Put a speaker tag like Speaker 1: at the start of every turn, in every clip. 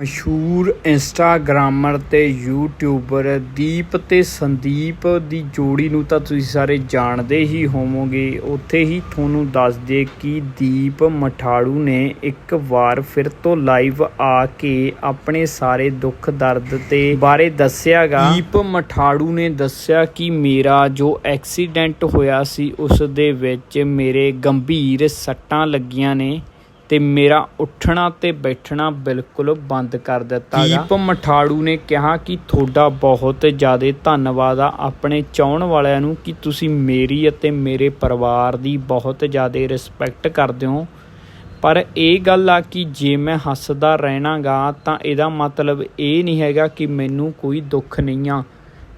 Speaker 1: ਮਸ਼ਹੂਰ ਇੰਸਟਾਗ੍ਰਾਮਰ ਤੇ ਯੂਟਿਊਬਰ ਦੀਪ ਤੇ ਸੰਦੀਪ ਦੀ ਜੋੜੀ ਨੂੰ ਤਾਂ ਤੁਸੀਂ ਸਾਰੇ ਜਾਣਦੇ ਹੀ ਹੋਵੋਗੇ। ਉੱਥੇ ਹੀ ਤੁਹਾਨੂੰ ਦੱਸ ਦੇ ਕਿ ਦੀਪ ਮਠਾੜੂ ਨੇ ਇੱਕ ਵਾਰ ਫਿਰ ਤੋਂ ਲਾਈਵ ਆ ਕੇ ਆਪਣੇ ਸਾਰੇ ਦੁੱਖ ਦਰਦ ਤੇ ਬਾਰੇ ਦੱਸਿਆਗਾ। ਦੀਪ ਮਠਾੜੂ ਨੇ ਦੱਸਿਆ ਕਿ ਮੇਰਾ ਜੋ ਐਕਸੀਡੈਂਟ ਹੋਇਆ ਸੀ, ਉਸ ਦੇ ਵਿੱਚ ਮੇਰੇ ਗੰਭੀਰ ਸੱਟਾਂ ਲੱਗੀਆਂ ਨੇ। ਤੇ ਮੇਰਾ ਉੱਠਣਾ ਤੇ ਬੈਠਣਾ ਬਿਲਕੁਲ ਬੰਦ ਕਰ ਦਿੱਤਾ ਗਿਆ ਦੀਪ ਮਠਾੜੂ ਨੇ ਕਿਹਾ ਕਿ ਤੁਹਾਡਾ ਬਹੁਤ ਜ਼ਿਆਦਾ ਧੰਨਵਾਦ ਆ। ਆਪਣੇ ਚਾਹਣ ਵਾਲਿਆਂ ਨੂੰ ਕਿ ਤੁਸੀਂ ਮੇਰੀ ਅਤੇ ਮੇਰੇ ਪਰਿਵਾਰ ਦੀ ਬਹੁਤ ਜ਼ਿਆਦਾ ਰਿਸਪੈਕਟ ਕਰਦੇ ਹੋ। ਪਰ ਇਹ ਗੱਲ ਆ ਕਿ ਜੇ ਮੈਂ ਹੱਸਦਾ ਰਹਿਣਾਗਾ ਤਾਂ ਇਹਦਾ ਮਤਲਬ ਇਹ ਨਹੀਂ ਹੈਗਾ ਕਿ ਮੈਨੂੰ ਕੋਈ ਦੁੱਖ ਨਹੀਂ ਆ।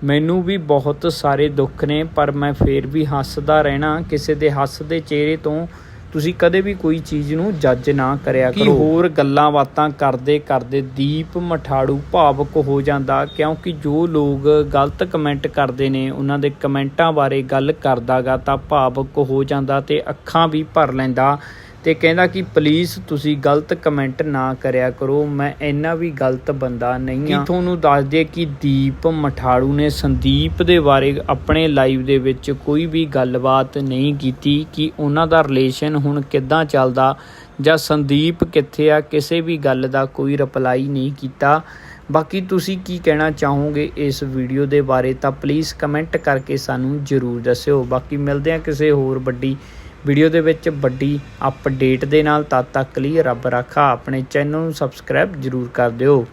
Speaker 1: ਮੈਨੂੰ ਵੀ ਬਹੁਤ ਸਾਰੇ ਦੁੱਖ ਨੇ, ਪਰ ਮੈਂ ਫੇਰ ਵੀ ਹੱਸਦਾ ਰਹਿਣਾ। ਕਿਸੇ ਦੇ ਹੱਸਦੇ ਚਿਹਰੇ ਤੋਂ ਤੁਸੀਂ ਕਦੇ ਵੀ ਕੋਈ ਚੀਜ਼ ਨੂੰ ਜੱਜ ਨਾ ਕਰਿਆ ਕਰੋ। ਹੋਰ ਗੱਲਾਂ ਬਾਤਾਂ ਕਰਦੇ ਕਰਦੇ ਦੀਪ ਮਠਾੜੂ ਭਾਵਕ ਹੋ ਜਾਂਦਾ ਕਿਉਂਕਿ ਜੋ ਲੋਕ ਗਲਤ ਕਮੈਂਟ ਕਰਦੇ ਨੇ ਉਹਨਾਂ ਦੇ ਕਮੈਂਟਾਂ ਬਾਰੇ ਗੱਲ ਕਰਦਾਗਾ ਤਾਂ ਭਾਵਕ ਹੋ ਜਾਂਦਾ ਤੇ ਅੱਖਾਂ ਵੀ ਭਰ ਲੈਂਦਾ। ਤੇ ਕਹਿੰਦਾ ਕਿ ਪਲੀਜ਼ ਤੁਸੀਂ ਗਲਤ ਕਮੈਂਟ ਨਾ ਕਰਿਆ ਕਰੋ ਮੈਂ ਇੰਨਾ ਵੀ ਗਲਤ ਬੰਦਾ ਨਹੀਂ ਆ ਕਿ ਤੁਹਾਨੂੰ ਦੱਸ ਦਈਏ ਕਿ ਦੀਪ ਮਠਾੜੂ ਨੇ ਸੰਦੀਪ ਦੇ ਬਾਰੇ ਆਪਣੇ ਲਾਈਵ ਦੇ ਵਿੱਚ ਕੋਈ ਵੀ ਗੱਲਬਾਤ ਨਹੀਂ ਕੀਤੀ ਕਿ ਉਹਨਾਂ ਦਾ ਰਿਲੇਸ਼ਨ ਹੁਣ ਕਿੱਦਾਂ ਚੱਲਦਾ ਜਾਂ ਸੰਦੀਪ ਕਿੱਥੇ ਆ ਕਿਸੇ ਵੀ ਗੱਲ ਦਾ ਕੋਈ ਰਿਪਲਾਈ ਨਹੀਂ ਕੀਤਾ। ਬਾਕੀ ਤੁਸੀਂ ਕੀ ਕਹਿਣਾ ਚਾਹੋਗੇ ਇਸ ਵੀਡੀਓ ਦੇ ਬਾਰੇ ਤਾਂ ਪਲੀਜ਼ ਕਮੈਂਟ ਕਰਕੇ ਸਾਨੂੰ ਜਰੂਰ ਦੱਸਿਓ। ਬਾਕੀ ਮਿਲਦੇ ਆ ਕਿਸੇ ਹੋਰ ਵੱਡੀ ਵੀਡੀਓ ਦੇ ਵਿੱਚ ਵੱਡੀ ਅਪਡੇਟ ਦੇ ਨਾਲ ਤਦ ਤੱਕ ਲਈ ਰੱਬ ਰਾਖਾ। ਆਪਣੇ ਚੈਨਲ ਨੂੰ ਸਬਸਕ੍ਰਾਈਬ ਜਰੂਰ ਕਰ ਦਿਓ।